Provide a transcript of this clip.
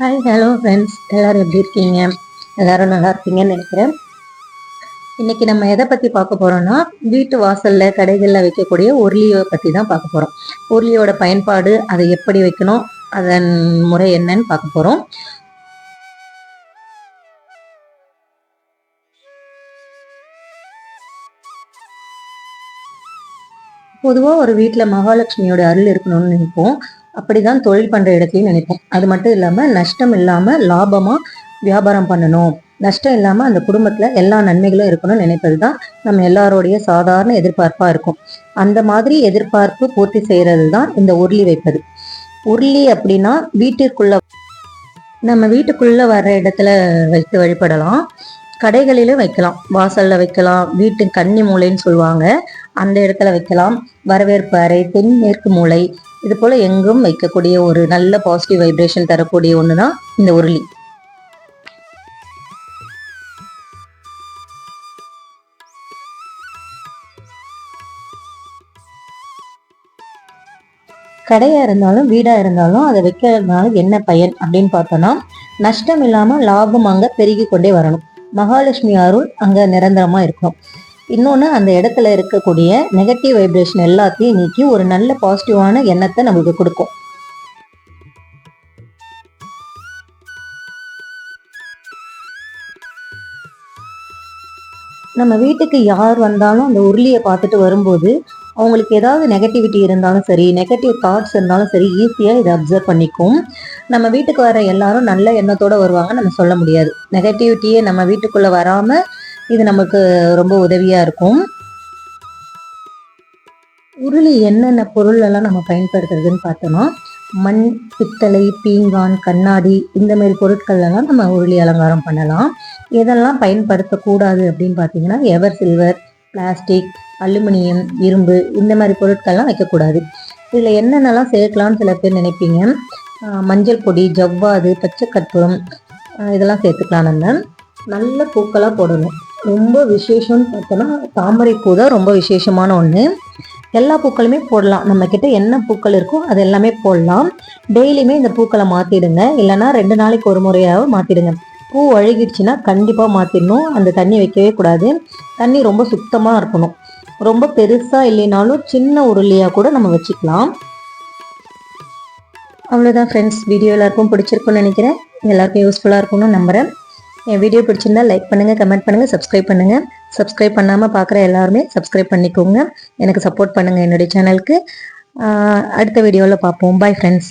Hi hello friends எல்லாரும் எப்படி இருக்கீங்க? எல்லாரும் நல்லா இருப்பீங்கன்னு நினைக்கிறேன். இன்னைக்கு நம்ம எதை பற்றி பார்க்க போறோம்னா வீட்டு வாசல்ல கடைகளில் வைக்கக்கூடிய உருளியை பற்றி தான் பார்க்க போகிறோம் உருளியோட பயன்பாடு அதை எப்படி வைக்கணும் அதன் முறை என்னன்னு பார்க்க போகிறோம் பொதுவாக ஒரு வீட்டில் மகாலட்சுமியோட அருள் இருக்கணும்னு நினைப்போம். அப்படிதான் தொழில் பண்ற இடத்துலையும் நினைப்போம். அது மட்டும் இல்லாம நஷ்டம் இல்லாம லாபமா வியாபாரம் பண்ணணும். நஷ்டம் இல்லாம அந்த குடும்பத்துல எல்லா நன்மைகளும் இருக்கணும்னு நினைப்பது தான் நம்ம எல்லாரோடைய சாதாரண எதிர்பார்ப்பா இருக்கும். அந்த மாதிரி எதிர்பார்ப்பு பூர்த்தி செய்யறது தான் இந்த உருளி வைப்பது. உருளி அப்படின்னா வீட்டிற்குள்ள நம்ம வீட்டுக்குள்ள வர்ற இடத்துல வைத்து வழிபடலாம். கடைகளிலும் வைக்கலாம். வாசல்ல வைக்கலாம். வீட்டு கன்னி மூலைன்னு சொல்லுவாங்க. அந்த இடத்துல வைக்கலாம். வரவேற்பு அறை தென்மேற்கு மூலை இது போல எங்கும் வைக்கக்கூடிய ஒரு நல்ல பாசிட்டிவ் வைப்ரேஷன் தரக்கூடிய ஒன்று தான் இந்த உருளி. கடையா இருந்தாலும் வீடா இருந்தாலும் அதை வைக்கிறதுனால என்ன பயன் அப்படின்னு பார்த்தோம்னா நஷ்டம் இல்லாம லாபம் அங்க பெருகி கொண்டே வரணும். மகாலட்சுமி அருள் அங்க நிரந்தரமா இருக்கணும். இன்னொன்று அந்த இடத்துல இருக்கக்கூடிய நெகட்டிவ் வைப்ரேஷன் எல்லாத்தையும் நீக்கி ஒரு நல்ல பாசிட்டிவான எண்ணத்தை நமக்கு கொடுக்கும். நம்ம வீட்டுக்கு யார் வந்தாலும் அந்த உருளியை பார்த்துட்டு வரும்போது அவங்களுக்கு ஏதாவது நெகட்டிவிட்டி இருந்தாலும் சரி நெகட்டிவ் தாட்ஸ் இருந்தாலும் சரி ஈஸியாக இதை அப்சர்வ் பண்ணிக்கும். நம்ம வீட்டுக்கு வர எல்லாரும் நல்ல எண்ணத்தோடு வருவாங்க நம்ம சொல்ல முடியாது. நெகட்டிவிட்டியே நம்ம வீட்டுக்குள்ளே வராமல் இது நமக்கு ரொம்ப உதவியாக இருக்கும். உருளி என்னென்ன பொருள் எல்லாம் நம்ம பயன்படுத்துறதுன்னு பார்த்தோம்னா மண் பித்தளை பீங்கான் கண்ணாடி இந்த மாதிரி பொருட்கள் எல்லாம் நம்ம உருளி அலங்காரம் பண்ணலாம். எதெல்லாம் பயன்படுத்தக்கூடாது அப்படின்னு பார்த்தீங்கன்னா எவர் சில்வர் பிளாஸ்டிக் அலுமினியம் இரும்பு இந்த மாதிரி பொருட்கள்லாம் வைக்கக்கூடாது. இதில் என்னென்னலாம் சேர்க்கலாம்னு சில பேர் நினைப்பீங்க? மஞ்சள் பொடி ஜவ்வாது பச்சை கற்பூரம் இதெல்லாம் சேர்த்துக்கலாம் நம்ம. நல்ல பூக்களாக போடணும். ரொம்ப விசேஷம்னு பார்த்தோன்னா தாமரை பூ தான் ரொம்ப விசேஷமான ஒன்று எல்லா பூக்களுமே போடலாம். நம்ம என்ன பூக்கள் இருக்கோ அது எல்லாமே போடலாம். டெய்லியுமே இந்த பூக்களை மாற்றிடுங்க இல்லைன்னா ரெண்டு நாளைக்கு ஒரு முறையாவது மாற்றிடுங்க பூ அழுகிடுச்சுன்னா கண்டிப்பாக மாற்றிடணும் அந்த தண்ணி வைக்கவே கூடாது. தண்ணி ரொம்ப சுத்தமாக இருக்கணும். ரொம்ப பெருசாக இல்லைனாலும் சின்ன உருளியாக கூட நம்ம வச்சுக்கலாம். அவ்வளோதான் ஃப்ரெண்ட்ஸ் வீடியோ எல்லாருக்கும் பிடிச்சிருக்குன்னு நினைக்கிறேன். எல்லாருக்கும் யூஸ்ஃபுல்லாக இருக்கும்னு நம்புகிறேன் என் வீடியோ பிடிச்சிருந்தா லைக் பண்ணுங்கள் கமெண்ட் பண்ணுங்கள் சப்ஸ்கிரைப் பண்ணுங்கள் சப்ஸ்கிரைப் பண்ணாமல் பார்க்குற எல்லாருமே சப்ஸ்கிரைப் பண்ணிக்கோங்க. எனக்கு சப்போர்ட் பண்ணுங்கள் என்னுடைய சேனலுக்கு அடுத்த வீடியோவில் பார்ப்போம். Bye friends